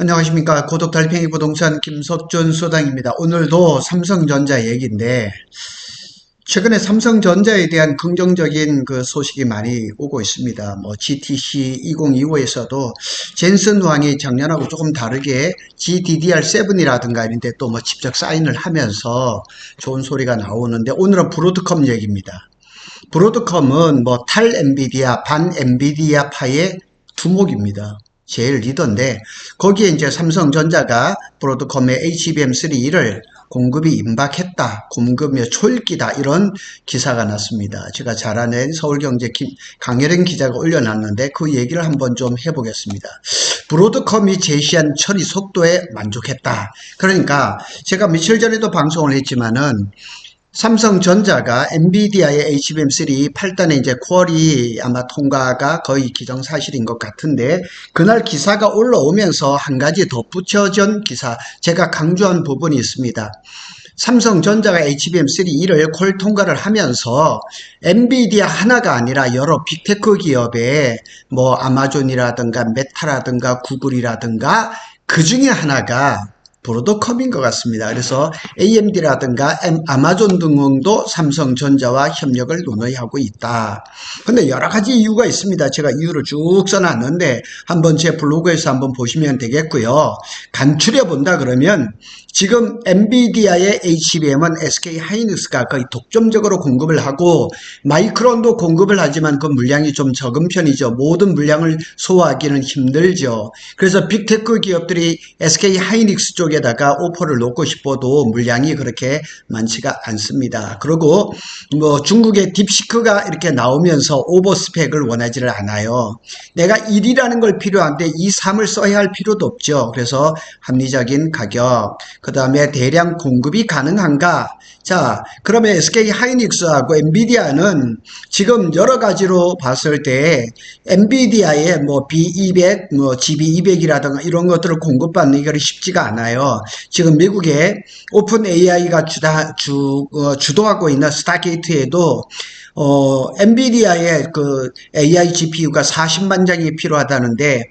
안녕하십니까. 고독 달팽이 부동산 김석준 소장입니다. 오늘도 삼성전자 얘기인데, 최근에 삼성전자에 대한 긍정적인 그 소식이 많이 오고 있습니다. 뭐 GTC 2025에서도 젠슨 왕이 작년하고 조금 다르게 GDDR7이라든가 이런데 또 뭐 직접 사인을 하면서 좋은 소리가 나오는데 오늘은 브로드컴 얘기입니다. 브로드컴은 뭐 탈 엔비디아, 반 엔비디아 파의 두목입니다. 제일 리더인데 거기에 이제 삼성전자가 브로드컴의 HBM3를 공급이 임박했다, 공급이 초읽기다 이런 기사가 났습니다. 제가 잘 아는 서울경제 김, 강혜령 기자가 올려놨는데 그 얘기를 한번 좀 해보겠습니다. 브로드컴이 제시한 처리 속도에 만족했다. 그러니까 제가 며칠 전에도 방송을 했지만은 삼성전자가 엔비디아의 HBM3 8단의 이제 퀄이 아마 통과가 거의 기정사실인 것 같은데 그날 기사가 올라오면서 한 가지 덧붙여진 기사 제가 강조한 부분이 있습니다. 삼성전자가 HBM3를 콜 통과를 하면서 엔비디아 하나가 아니라 여러 빅테크 기업의 뭐 아마존이라든가 메타라든가 구글이라든가 그 중에 하나가 브로드컴인 것 같습니다. 그래서 AMD라든가 아마존 등도 삼성전자와 협력을 논의 하고 있다. 근데 여러 가지 이유가 있습니다. 제가 이유를 쭉 써놨는데 한번 제 블로그에서 한번 보시면 되겠고요. 간추려 본다 그러면 지금 엔비디아의 HBM은 SK 하이닉스가 거의 독점적으로 공급을 하고 마이크론도 공급을 하지만 그 물량이 좀 적은 편이죠. 모든 물량을 소화하기는 힘들죠. 그래서 빅테크 기업들이 SK 하이닉스 쪽에 다가 오퍼를 놓고 싶어도 물량이 그렇게 많지가 않습니다. 그리고 뭐 중국의 딥시크가 이렇게 나오면서 오버 스펙을 원하지를 않아요. 내가 1이라는 걸 필요한데 2, 3을 써야 할 필요도 없죠. 그래서 합리적인 가격 그 다음에 대량 공급이 가능한가? 자, 그러면 SK 하이닉스하고 엔비디아는 지금 여러 가지로 봤을 때 엔비디아의 뭐 B200, 뭐 GB200이라든가 이런 것들을 공급받는 게 쉽지가 않아요. 지금 미국의 오픈 AI가 주다, 주, 어, 주도하고 있는 스타게이트에도 어, 엔비디아의 그 AI GPU가 40만 장이 필요하다는데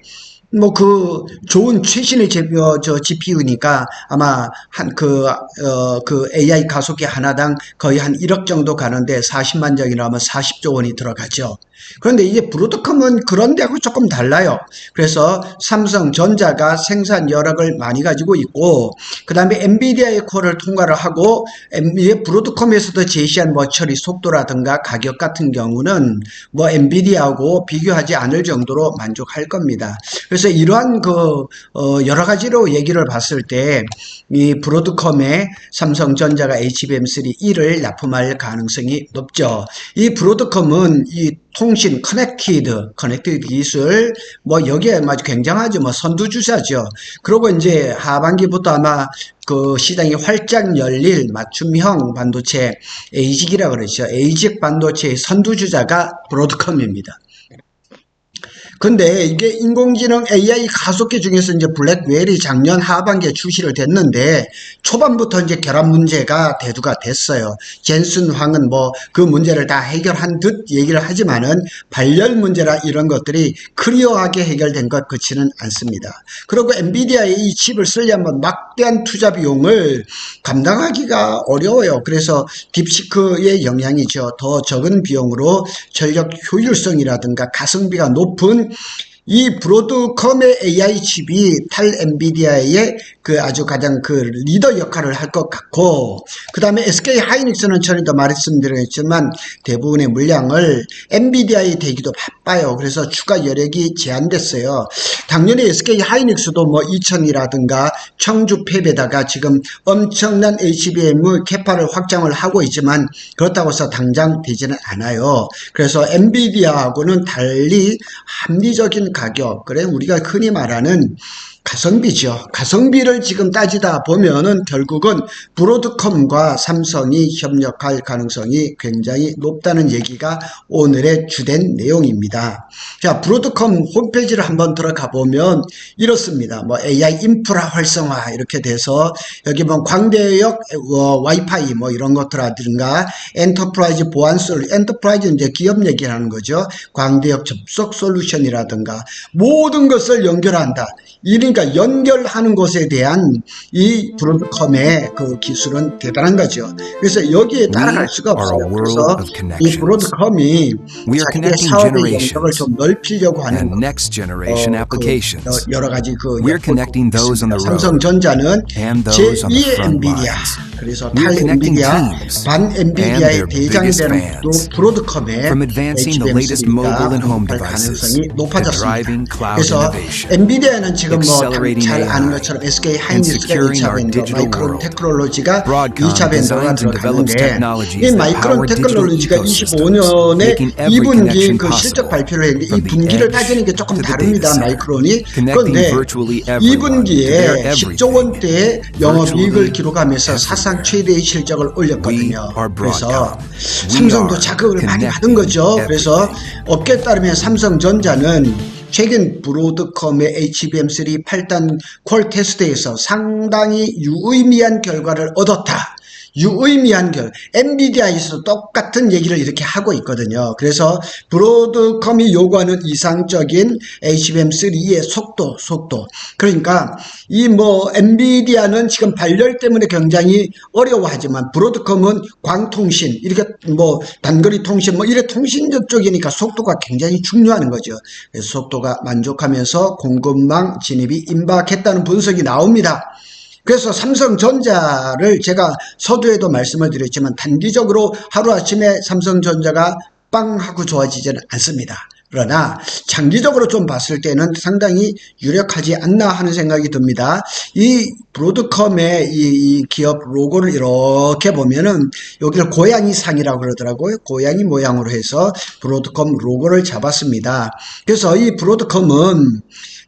뭐 그 좋은 최신의 제, 어, 저 GPU니까 아마 한그 어, 그 AI 가속기 하나당 거의 한 1억 정도 가는데 40만 장이라면 40조 원이 들어가죠. 그런데 이제 브로드컴은 그런 데하고 조금 달라요. 그래서 삼성전자가 생산 여력을 많이 가지고 있고 그 다음에 엔비디아의 콜을 통과를 하고 브로드컴에서도 제시한 뭐 처리 속도라든가 가격 같은 경우는 뭐 엔비디아하고 비교하지 않을 정도로 만족할 겁니다. 그래서 이러한 그어 여러 가지로 얘기를 봤을 때 이 브로드컴에 삼성전자가 HBM3 1을 납품할 가능성이 높죠. 이 브로드컴은 이 통신 커넥티드 커넥티드 기술 뭐 여기에 아주 굉장하죠. 뭐 선두주자죠. 그리고 이제 하반기부터 아마 그 시장이 활짝 열릴 맞춤형 반도체 에이직이라 그러죠. 에이직 반도체의 선두주자가 브로드컴입니다 근데 이게 인공지능 AI 가속기 중에서 이제 블랙웰이 작년 하반기에 출시를 됐는데 초반부터 이제 결함 문제가 대두가 됐어요. 젠슨 황은 뭐 그 문제를 다 해결한 듯 얘기를 하지만은 발열 문제라 이런 것들이 클리어하게 해결된 것 그치는 않습니다. 그리고 엔비디아의 이 칩을 쓰려면 막대한 투자 비용을 감당하기가 어려워요. 그래서 딥시크의 영향이죠. 더 적은 비용으로 전력 효율성이라든가 가성비가 높은 이 브로드컴의 AI 칩이 탈 엔비디아의 그 아주 가장 그 리더 역할을 할 것 같고 그 다음에 SK 하이닉스는 전에도 말씀드렸지만 대부분의 물량을 엔비디아에 대기도 바빠요. 그래서 추가 여력이 제한됐어요. 당연히 SK 하이닉스도 뭐 이천이라든가 청주 팹에다가 지금 엄청난 HBM 캐파를 확장을 하고 있지만 그렇다고 해서 당장 되지는 않아요. 그래서 엔비디아하고는 달리 합리적인 가격, 그래 우리가 흔히 말하는 가성비죠. 가성비를 지금 따지다 보면은 결국은 브로드컴과 삼성이 협력할 가능성이 굉장히 높다는 얘기가 오늘의 주된 내용입니다. 자, 브로드컴 홈페이지를 한번 들어가 보면 이렇습니다. 뭐 AI 인프라 활성화 이렇게 돼서 여기 뭐 광대역 어, 와이파이 뭐 이런 것들라든가 엔터프라이즈 보안 솔 엔터프라이즈 이제 기업 얘기하는 거죠. 광대역 접속 솔루션이라든가 모든 것을 연결한다. 이러니 까 연결하는 것에 대한 이 브로드컴의 그 기술은 대단한 거죠. 그래서 여기에 따라갈 수가 없어요. 그래서 이. 브로드컴이 자기의 connecting 사업의 영역을 좀 넓히려고 하는 어, 그. 여- 여러 가지 그 삼성전자는 and those on the 제2의 front 엔비디아. 그래서 탈 엔비디아 반 엔비디아의 대장되는 또 브로드컴의 from advancing the latest mobile and home 할 devices 가능성이 to 높아졌습니다. 그래서 엔비디아는 지금 뭐잘 아는 것처럼 SK 하이닉스가 securing 2차 our 밴더, digital 마이크론. 테크놀로지가 Broadcom 2차 밴더가 designs and develops 들어가는데 technologies 이 that 마이크론 테크놀로지가 ecosystems, 25년에 making every 2분기 connection 그 실적 발표를 했는데 이 분기를 따지는 게 조금 다릅니다. 마이크론이 그런데 virtually everyone to their 2분기에 10조 원대의 everything, 영업이익을 기록하면서 사상 최대의 실적을 올렸거든요. 그래서 삼성도 자극을 많이 받은 거죠. 그래서. 업계에 따르면 삼성전자는 최근 브로드컴의 HBM3 8단 퀄 테스트에서 상당히 유의미한 결과를 얻었다. 유의미한 결, 엔비디아에서도 똑같은 얘기를 이렇게 하고 있거든요. 그래서 브로드컴이 요구하는 이상적인 HBM3의 속도, 속도. 그러니까 이 뭐 엔비디아는 지금 발열 때문에 굉장히 어려워하지만 브로드컴은 광통신, 이렇게 뭐 단거리 통신, 뭐 이래 통신 쪽이니까 속도가 굉장히 중요한 거죠. 그래서 속도가 만족하면서 공급망 진입이 임박했다는 분석이 나옵니다. 그래서 삼성전자를 제가 서두에도 말씀을 드렸지만 단기적으로 하루아침에 삼성전자가 빵 하고 좋아지지는 않습니다. 그러나 장기적으로 좀 봤을 때는 상당히 유력하지 않나 하는 생각이 듭니다. 이 브로드컴의 이, 이 기업 로고를 이렇게 보면은 여기를 고양이 상이라고 그러더라고요. 고양이 모양으로 해서 브로드컴 로고를 잡았습니다. 그래서 이 브로드컴은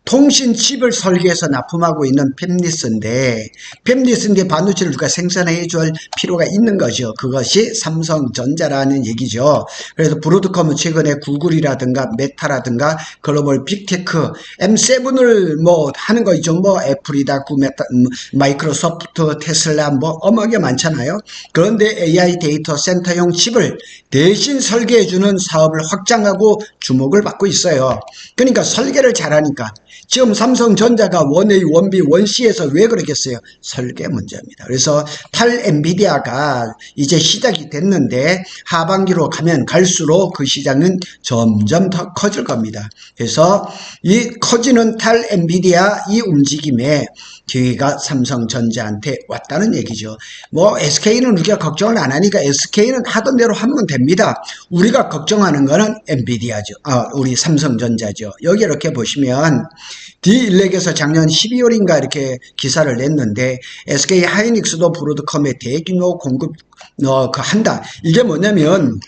통신 칩을 설계해서 납품하고 있는 팹리스인데 팹리스인데 반도체를 누가 생산해 줄 필요가 있는 거죠. 그것이 삼성전자라는 얘기죠. 그래서 브로드컴은 최근에 구글이라든가 메타라든가 글로벌 빅테크 M7을 뭐 하는 거 있죠. 뭐 애플이다, 구메타, 음, 마이크로소프트, 테슬라 뭐 어마어마하게 많잖아요. 그런데 AI 데이터 센터용 칩을 대신 설계해 주는 사업을 확장하고 주목을 받고 있어요. 그러니까 설계를 잘하니까 지금 삼성전자가 원A, 원B, 원C에서 왜 그러겠어요? 설계 문제입니다. 그래서 탈 엔비디아가 이제 시작이 됐는데 하반기로 가면 갈수록 그 시장은 점점 더 커질 겁니다. 그래서 이 커지는 탈 엔비디아 이 움직임에 기회가 삼성전자한테 왔다는 얘기죠. 뭐 SK는 우리가 걱정을 안 하니까 SK는 하던 대로 하면 됩니다. 우리가 걱정하는 거는 엔비디아죠. 아, 우리 삼성전자죠. 여기 이렇게 보시면 D1렉에서 작년 12월인가 이렇게 기사를 냈는데 SK 하이닉스도 브로드컴에 대규모 공급 어, 그 한다. 이게 뭐냐면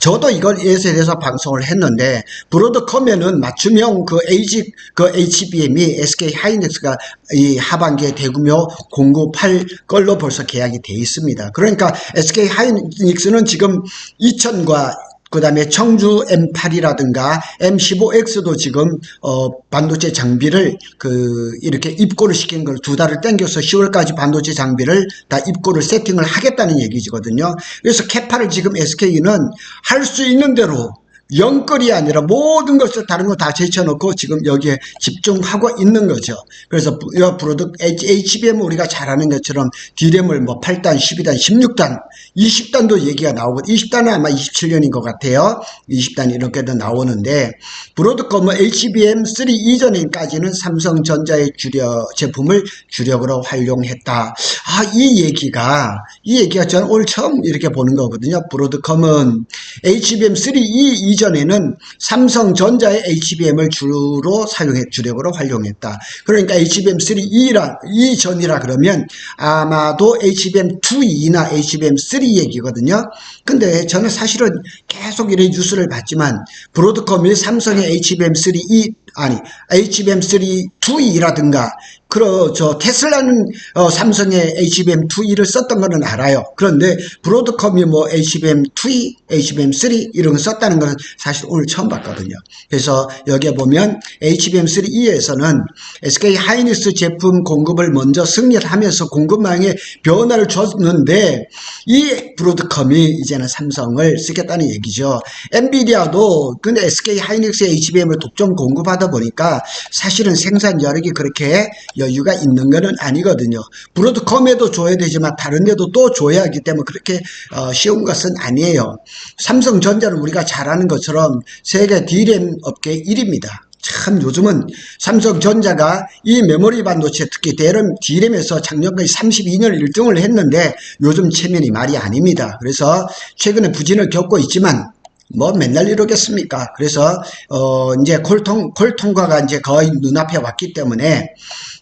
저도 이걸 예에 대해서 방송을 했는데 브로드컴에는 맞춤형 그 에이지 그 HBM이 SK 하이닉스가 이 하반기에 대규모 공급할 걸로 벌써 계약이 돼 있습니다. 그러니까 SK 하이닉스는 지금 2000과 그 다음에 청주 M8이라든가 M15X도 지금 어 반도체 장비를 그 이렇게 입고를 시킨 걸 두 달을 땡겨서 10월까지 반도체 장비를 다 입고를 세팅을 하겠다는 얘기거든요. 그래서 캐파를 지금 SK는 할 수 있는 대로 영끌이 아니라 모든 것을 다른 거 다 제쳐놓고 지금 여기에 집중하고 있는 거죠. 그래서 이 브로드 HBM 우리가 잘 아는 것처럼 D램을 뭐 8단, 12단, 16단, 20단도 얘기가 나오고 20단은 아마 27년인 것 같아요. 20단 이렇게도 나오는데 브로드컴은 HBM3 이전까지는 삼성전자의 주력 제품을 주력으로 활용했다. 아, 이 얘기가 이 얘기가 저는 오늘 처음 이렇게 보는 거거든요. 브로드컴은 HBM3 이 이전에는 삼성전자의 HBM을 주로 사용해 주력으로 활용했다. 그러니까 HBM3E라 이전이라 그러면 아마도 HBM2E나 HBM3 얘기거든요. 근데 저는 사실은 계속 이런 뉴스를 봤지만 브로드컴이 삼성의 HBM3E 아니 HBM3 2E라든가 그러 저 테슬라는 어, 삼성의 HBM2E를 썼던 거는 알아요. 그런데 브로드컴이 뭐 HBM2E, HBM3 이런 거 썼다는 거는 사실 오늘 처음 봤거든요. 그래서 여기에 보면 HBM3E에서는 SK 하이닉스 제품 공급을 먼저 승리를 하면서 공급망에 변화를 줬는데 이 브로드컴이 이제는 삼성을 쓰겠다는 얘기죠. 엔비디아도 근데 SK 하이닉스의 HBM을 독점 공급하던 하다 보니까 사실은 생산 여력이 그렇게 여유가 있는 것은 아니거든요. 브로드컴에도 줘야 되지만 다른 데도 또 줘야 하기 때문에 그렇게 어, 쉬운 것은 아니에요. 삼성전자는 우리가 잘 아는 것처럼 세계 D램 업계 1위입니다. 참 요즘은 삼성전자가 이 메모리 반도체 특히 대램 D램에서 작년까지 32년을 1등을 했는데 요즘 체면이 말이 아닙니다. 그래서 최근에 부진을 겪고 있지만 뭐 맨날 이러겠습니까? 그래서 어 이제 콜통 콜통과가 이제 거의 눈앞에 왔기 때문에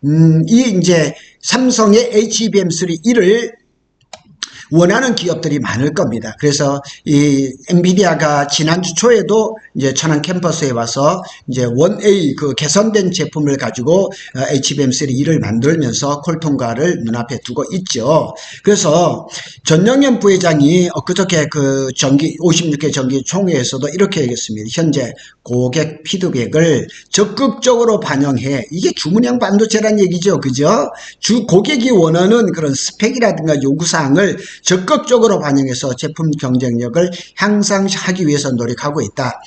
음이 이제 삼성의 HBM3 1을 원하는 기업들이 많을 겁니다. 그래서 이 엔비디아가 지난주 초에도 이제 천안 캠퍼스에 와서 이제 1A 그 개선된 제품을 가지고 어, HBM3를 만들면서 콜통과를 눈앞에 두고 있죠. 그래서 전영현 부회장이 엊그저께 그 정기 56회 정기 총회에서도 이렇게 얘기했습니다. 현재 고객 피드백을 적극적으로 반영해 이게 주문형 반도체란 얘기죠. 그죠? 주 고객이 원하는 그런 스펙이라든가 요구사항을 적극적으로 반영해서 제품 경쟁력을 향상하기 위해서 노력하고 있다.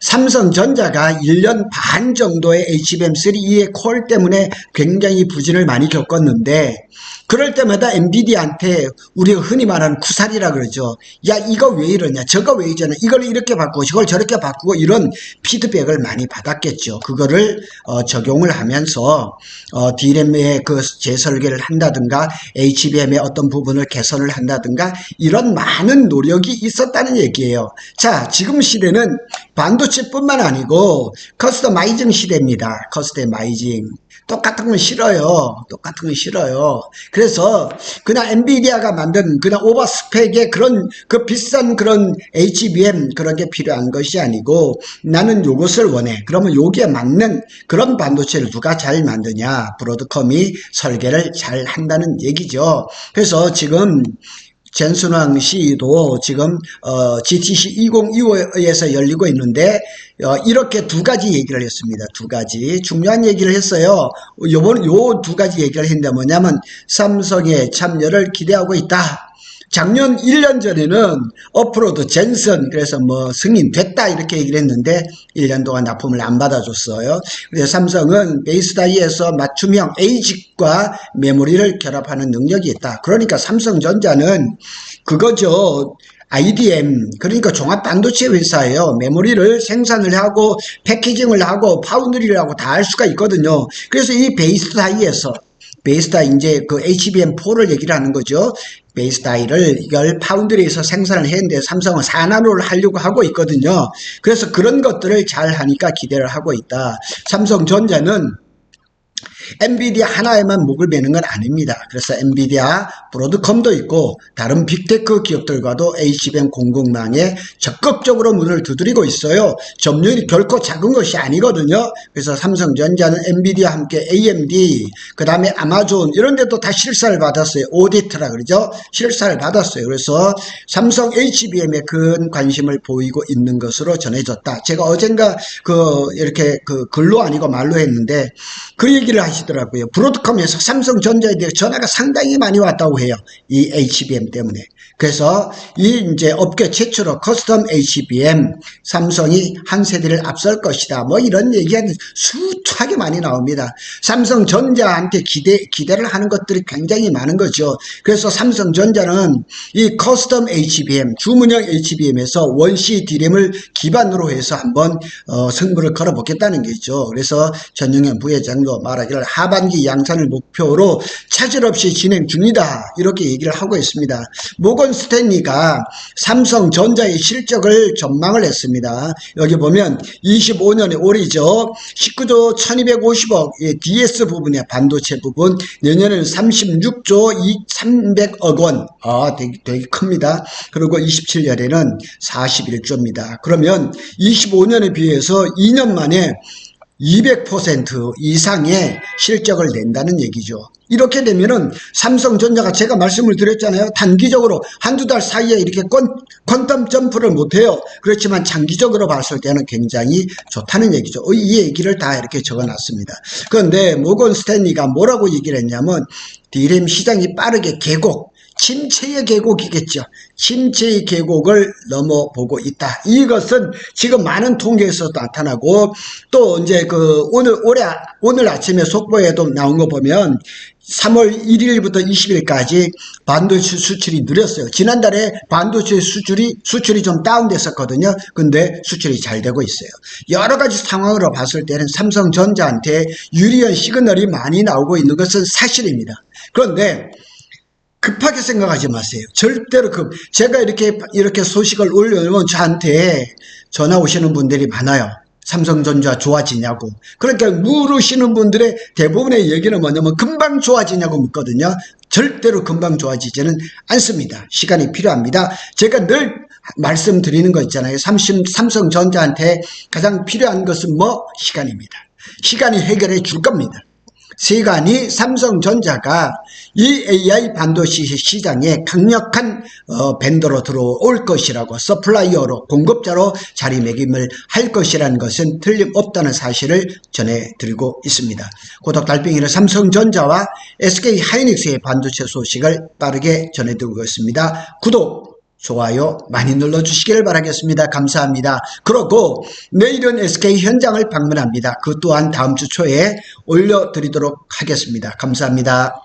삼성전자가 1년 반 정도의 HBM3의 콜 때문에 굉장히 부진을 많이 겪었는데 그럴 때마다 엔비디아한테 우리가 흔히 말하는 구살이라 그러죠. 야 이거 왜 이러냐 저거 왜 이러냐 이걸 이렇게 바꾸고 저걸 저렇게 바꾸고 이런 피드백을 많이 받았겠죠. 그거를 어, 적용을 하면서 어, D램의 그 재설계를 한다든가 HBM의 어떤 부분을 개선을 한다든가 이런 많은 노력이 있었다는 얘기예요. 자 지금 시대는 반도체뿐만 아니고 커스터마이징 시대입니다. 커스터마이징. 똑같은 건 싫어요. 똑같은 건 싫어요. 그래서 그냥 엔비디아가 만든 그냥 오버스펙의 그런 그 비싼 그런 HBM 그런 게 필요한 것이 아니고 나는 요것을 원해. 그러면 여기에 맞는 그런 반도체를 누가 잘 만드냐. 브로드컴이 설계를 잘 한다는 얘기죠. 그래서 지금 젠순왕 씨도 지금 어, GTC 2025에서 열리고 있는데 어, 이렇게 두 가지 얘기를 했습니다. 두 가지 중요한 얘기를 했어요. 요번 요 두 가지 얘기를 했는데 뭐냐면 삼성의 참여를 기대하고 있다. 작년 1년 전에는 어프로드 젠슨 그래서 뭐 승인 됐다 이렇게 얘기를 했는데 1년 동안 납품을 안 받아줬어요. 그래서 삼성은 베이스다이에서 맞춤형 에이직과 메모리를 결합하는 능력이 있다. 그러니까 삼성전자는 그거죠. IDM 그러니까 종합 반도체 회사예요. 메모리를 생산을 하고 패키징을 하고 파운드리를 하고 다 할 수가 있거든요. 그래서 이 베이스다이에서 베이스다 이제 그 HBM4를 얘기를 하는 거죠. 베이스다이를 이걸 파운드리에서 생산을 했는데 삼성은 4나노를 하려고 하고 있거든요. 그래서 그런 것들을 잘 하니까 기대를 하고 있다. 삼성전자는 엔비디아 하나에만 목을 매는 건 아닙니다. 그래서 엔비디아, 브로드컴도 있고 다른 빅테크 기업들과도 HBM 공급망에 적극적으로 문을 두드리고 있어요. 점유율이 결코 작은 것이 아니거든요. 그래서 삼성전자는 엔비디아 함께 AMD, 그 다음에 아마존 이런 데도 다 실사를 받았어요. 오디트라 그러죠. 실사를 받았어요. 그래서 삼성 HBM에 큰 관심을 보이고 있는 것으로 전해졌다. 제가 어젠가 그 이렇게 그 글로 아니고 말로 했는데 그 얘기를 하시 더라고요. 브로드컴에서 삼성전자에 대해 전화가 상당히 많이 왔다고 해요. 이 HBM 때문에. 그래서 이 이제 업계 최초로 커스텀 HBM 삼성이 한 세대를 앞설 것이다. 뭐 이런 얘기가 수차게 많이 나옵니다. 삼성전자한테 기대 기대를 하는 것들이 굉장히 많은 거죠. 그래서 삼성전자는 이 커스텀 HBM 주문형 HBM에서 원시 D램을 기반으로 해서 한번 어, 승부를 걸어보겠다는 게죠. 그래서 전영현 부회장도 말하기를 하반기 양산을 목표로 차질 없이 진행 중이다. 이렇게 얘기를 하고 있습니다. 모건 스탠리가 삼성전자의 실적을 전망을 했습니다. 여기 보면 25년에 올이죠. 19조 1250억 의 DS 부분의 반도체 부분 내년에는 36조 300억 원. 아, 되게, 되게 큽니다. 그리고 27년에는 41조입니다. 그러면 25년에 비해서 2년 만에 200% 이상의 실적을 낸다는 얘기죠. 이렇게 되면은 삼성전자가 제가 말씀을 드렸잖아요. 단기적으로 한두 달 사이에 이렇게 권, 퀀텀 점프를 못해요. 그렇지만 장기적으로 봤을 때는 굉장히 좋다는 얘기죠. 어, 이 얘기를 다 이렇게 적어 놨습니다. 그런데 모건 스탠리가 뭐라고 얘기를 했냐면 디램 시장이 빠르게 개곡, 침체의 계곡이겠죠. 침체의 계곡을 넘어보고 있다. 이것은 지금 많은 통계에서 나타나고 또 이제 그 오늘 올해 오늘 아침에 속보에도 나온 거 보면 3월 1일부터 20일까지 반도체 수출이 느렸어요. 지난달에 반도체 수출이 수출이 좀 다운됐었거든요. 근데 수출이 잘 되고 있어요. 여러 가지 상황으로 봤을 때는 삼성전자한테 유리한 시그널이 많이 나오고 있는 것은 사실입니다. 그런데 급하게 생각하지 마세요. 절대로 급. 제가 이렇게 이렇게 소식을 올려놓으면 저한테 전화 오시는 분들이 많아요. 삼성전자 좋아지냐고. 그러니까 물으시는 분들의 대부분의 얘기는 뭐냐면 금방 좋아지냐고 묻거든요. 절대로 금방 좋아지지는 않습니다. 시간이 필요합니다. 제가 늘 말씀드리는 거 있잖아요. 삼심, 삼성전자한테 가장 필요한 것은 뭐? 시간입니다. 시간이 해결해 줄 겁니다. 시간이 삼성전자가 이 AI 반도체 시장에 강력한 어, 밴더로 들어올 것이라고 서플라이어로 공급자로 자리매김을 할 것이라는 것은 틀림없다는 사실을 전해드리고 있습니다. 고독 달팽이는 삼성전자와 SK 하이닉스의 반도체 소식을 빠르게 전해드리고 있습니다. 구독 좋아요 많이 눌러주시기를 바라겠습니다. 감사합니다. 그리고 내일은 SK 현장을 방문합니다. 그 또한 다음 주 초에 올려드리도록 하겠습니다. 감사합니다.